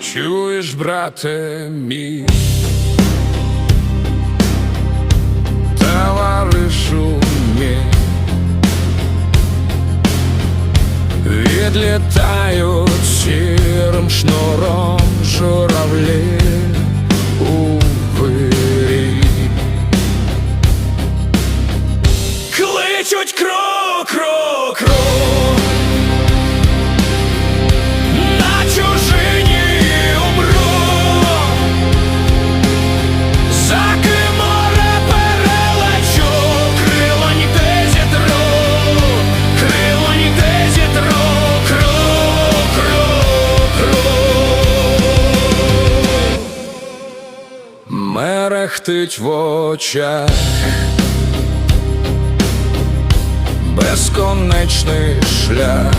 Чуєш, брате мій, товаришу мій, відлітають сірим шнуром журавлі у вирі. Кличуть крок, крок, Мерехтить в очах безконечний шлях.